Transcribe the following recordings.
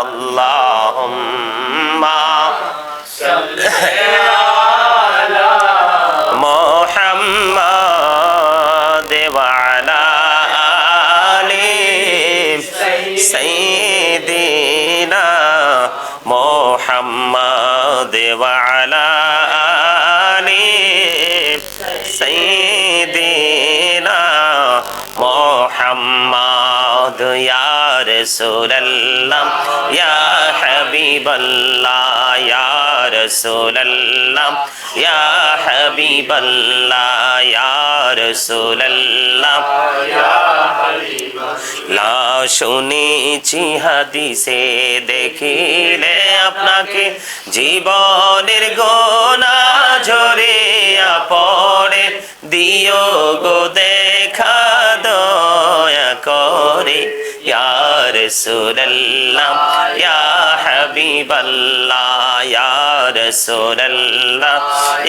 اللهم صل على রসুল্লাম ইয়া হাবিবাল্লাহ, ইয়া রসুল্লাম ইয়া হাবিবাল্লাহ, ইয়া রসুল্লাম শুনেছি হাদিসে, দেখিলে আপনাকে জীবনের গোনা ঝরে পড়ে। দিও গো দেখা, দয়া করে, ইয়া সুরল্লাম ইয়া হাবিবাল্লাহ ইয়ার সুরল্লাহ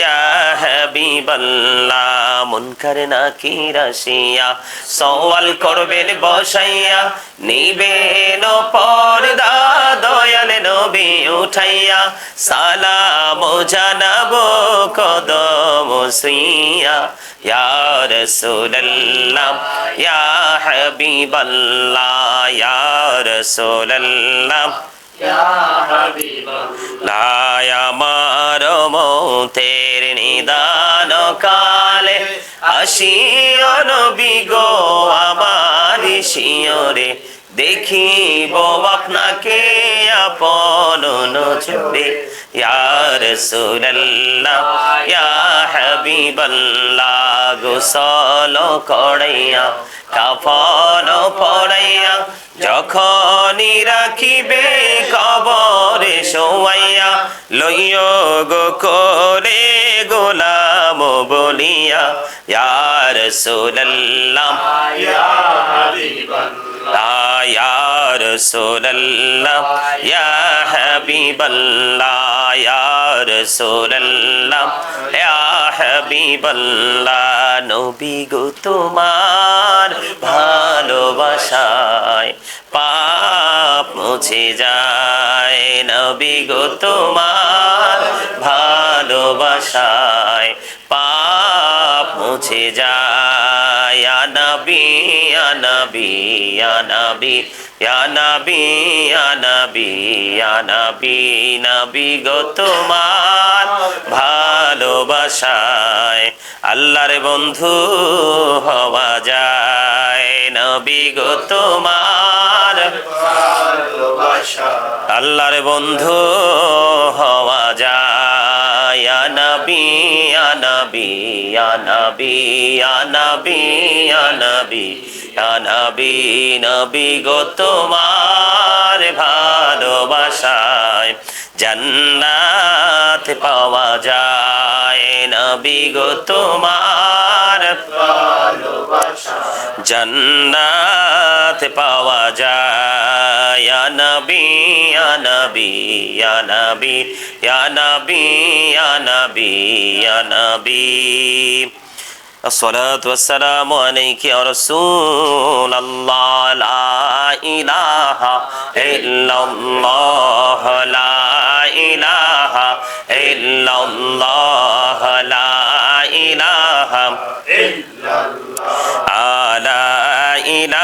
ইয়া হাবিবাল্লাহ, মুনকার নাকির আসিয়া সওয়াল করবেন বসাইয়া, নিবেন পর্দা দয়াল নবী উঠাইয়া, সালাম জানাব কদম সুইয়া, ইয়া ইয়া ইয়া রাসূলুল্লাহ। লাই আমার মৌতের নিদান কালে আসিও নবী গো আমার শিয়রে দেখিব আপনাকে আপন নজরে। ইয়ার সুরল্লাহ ইয়া হাবিবাল্লাহ, গোসল কড়াইয়া কাফন পড়াইয়া যখনই রাখিবে কবরে শোয়াইয়া লইয় গো করে গোলাম বলিয়া ইয়ার সুরল্লাহ يا رسول الله يا حبيب الله يا رسول الله يا حبيب الله নবী গো তোমার ভালোবাসায় পাপ মুছে যায় নবী গো তোমার ভালোবাসায় পাপ মুছে যায় ইয়া তোমার ভালোবাসায়। আল্লাহর বন্ধু হওয়া যায় নবী গো তোমার আল্লাহর বন্ধু নবী তোমার ভালোবাসায় পাওয়া যায়। নবী গো তোমার জান্নাত পাওয়া যায়। নবী ইয়া নবী ইয়া নবী ইয়া নবী ইয়া নবী ইয়া নবী الصلاة والسلام عليك يا رسول الله لا إله إلا الله لا إله إلا الله لا إله لا إله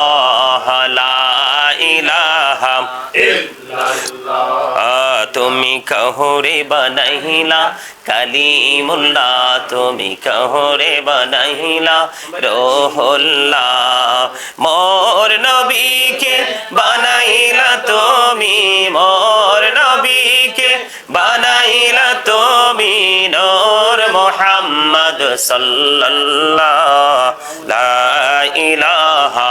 কহরে বানাইলা? কালিমুল্লাহ, তুমি কহরে বানাইলা? রোহুল্লাহ, মোর নবীকে বানাইলা তুমি, মোর নবীকে বানাইলা তুমি, নূর মোহাম্মদ সাল্লাল্লাহ লা ইলাহা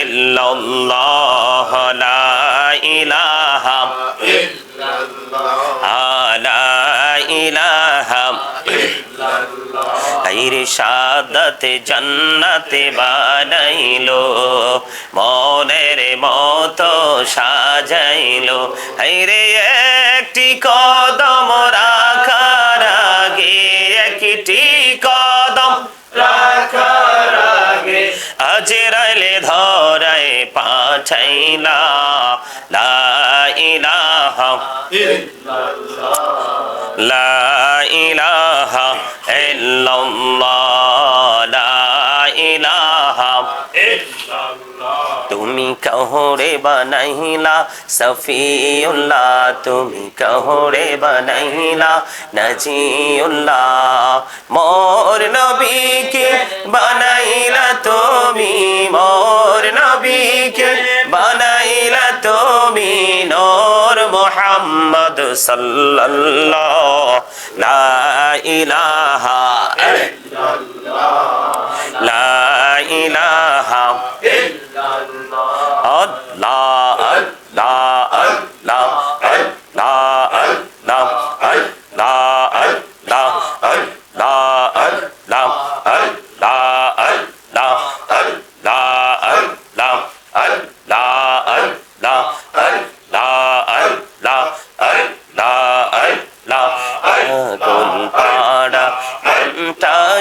ইল্লাল্লাহ, লা ইলাহা লা ইলাহা আইরে সাদাতে জান্নাতে বানাইলো। মনের মতো সাজাইলো। আইরে একটি কদম রাখার আগে, একটি কদম রাখার আগে আজরাইলে ধরায় পাঠাইলা। লা লা ইলাহা ইল্লাল্লাহ, লা ইলাহা তুমি কহরে বানাইলা, সফিউল্লাহ। তুমি কহরে বানাইলা, নজিউল্লাহ। মোর নবীকে বানাইলা তুমি, মোর নবীকে বানাইলা তুমি। মোহাম্মদ সাল্লাল্লাহ। লা ইলাহা লা ইলাহা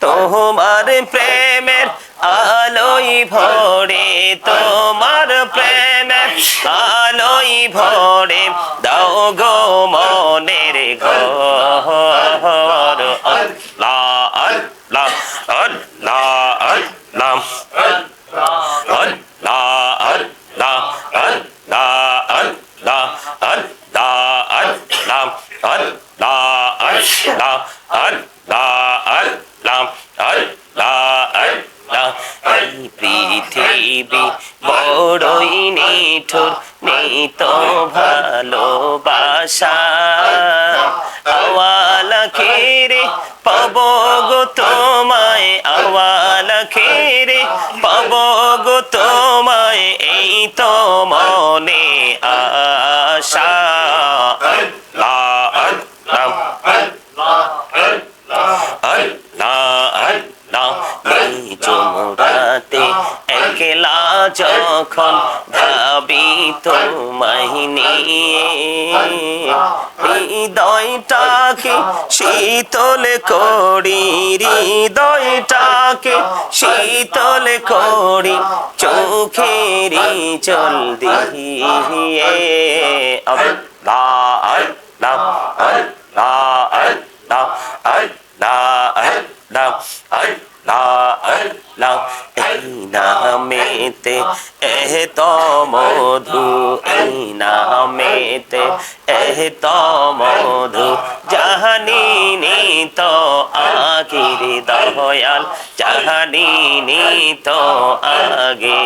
তোমার প্রেমের আলোই ভরে, তোমার প্রেমের আলোই ভরে, দাও গো মনের ঘর। আল্লাহ আল্লাহ আল্লাহ আল্লাহ। বড়ই নিঠুর নেই তো ভালোবাসা আওয়ালা খেরে পাব গো তোমায়, আওয়ালা খেরে পাব গো তোমায়, এই তো মনে একলা যখন ভাবি তোমায় নিয়ে, হৃদয়টাকে শীতল করি, হৃদয়টাকে শীতল করি, চোখেরি চল দিয়ে। আল্লাহ আল্লাহ আল্লাহ আল্লাহ আল্লাহ আল্লাহ নামেতে, এহ মধু, এই নামেতে, এহ মধু। জাহানিনি তো আগির দয়াল জাহানিনি তো আগে।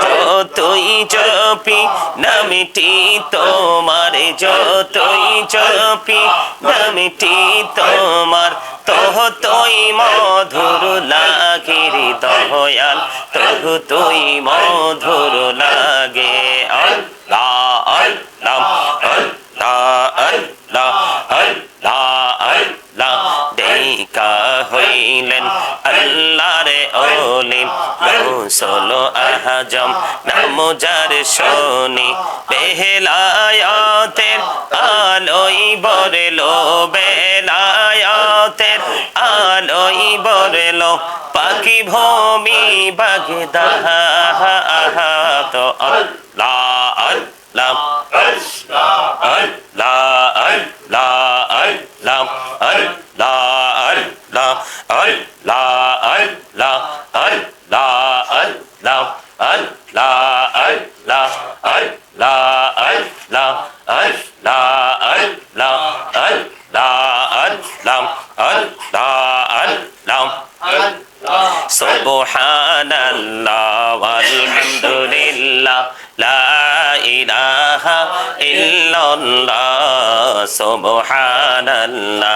যতই জপি নামটি তোমার, যতই জপি নামটি তোমার তোহ তুই মধুর লাগির দয়াল তোহ তুই মধুর লাগে। আল্লাহ আল্লাহ আল্লাহ। আল্লাহ আল্লাহ আল্লাহ দেখা হই ছিলেন আল্লাহর ওলি গৌসল আহজম নামজার আলোই বেলায়াতের আলোই বরলো পাখি ভূমি বাগদাহ তো আল্লাহ আল্লাহ আল্লাহ আল্লাহ আল্লাহ আল্লাহ সুবহানাল্লাহ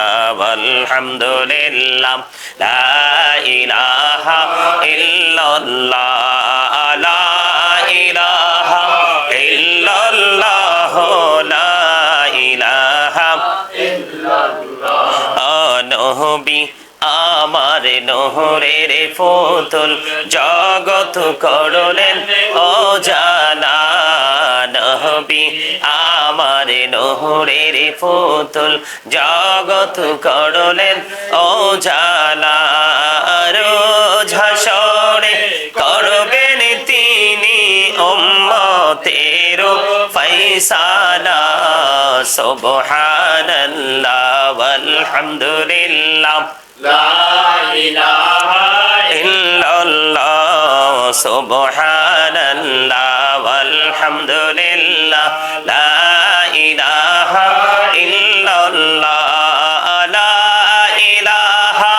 আমার নহরের ফতুল জগত করলেন ও জানা নহবি আমার নহরের পুতুল। জগত করলেন ও জালার ঝসরে করবেন তিনি তেরো ফৈসালা সুবহানাল্লাহ আলহামদুলিল্লাহ আলহামদুলিল্লাহ la ilaha লা ইলাহা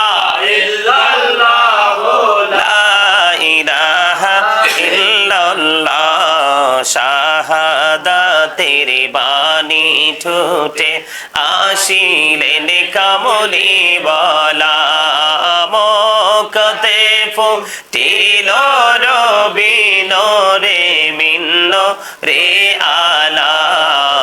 ইল্লাল্লাহ শাহাদাতের বাণী ঠোঁটে আসিলেন কামলি বলা মকতে ফুটিল রবিন রে মিন্ন রে আলা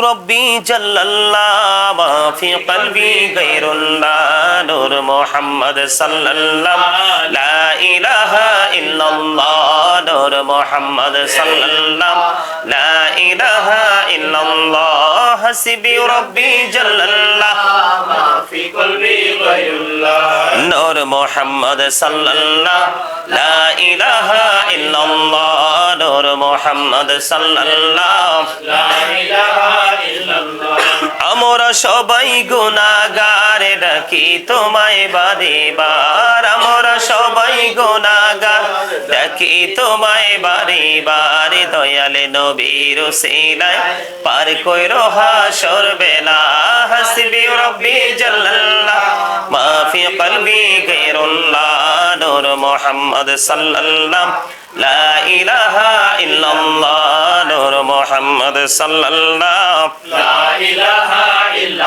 রব্বি জাল্লাল্লাহ ফি কলবি গায়রুল্লাহ নূর মুহাম্মদ সাল্লাল্লাহ লা ইলাহা ইল্লাল্লাহ নূর মুহাম্মদ সাল্লাল্লাহ লা ইলাহা ইল্লাল্লাহ হাসিবি রব্বি জাল্লাল্লাহ। মা ফি কলবি গায়রুল্লাহ নূর মুহাম্মদ সাল্লাল্লাহ। লা ইলাহা ইল্লাল্লাহ। নূর মুহাম্মদ সাল্লাল্লাহ। লা ইলাহা ইল্লাল্লাহ। তোমরা সবাই গুনাগারে, ডাকি তোমায় বারে বার। আমরা সবাই গুনাগার, ডাকি তোমায় বারে বার। দয়াল নবীর সেলাই পার কই রহাসর বেলা। হাসবি রব্বি জাল্লাল্লাহ, মাফি কলবি গায়রুল্লাহ, নূর মুহাম্মদ সাল্লাল্লাহ نور محمد صلى الله عليه وسلم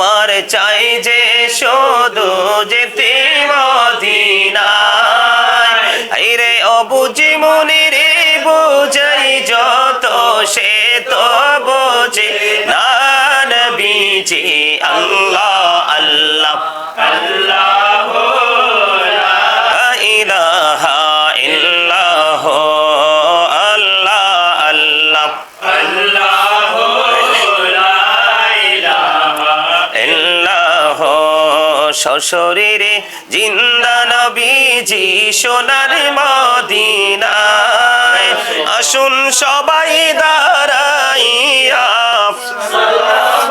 আমার চাই যে শুধু যেতে মদিনায় রে অবুঝি মনে রে বুঝাই যত সে তো বোঝে। না বিজে আল্লাহ আল্লাহ। আল্লাহ। সশরীরে জিন্দা নবীজি সোনার মদিনায়। আসুন সবাই দাঁড়াইয়া। সালাম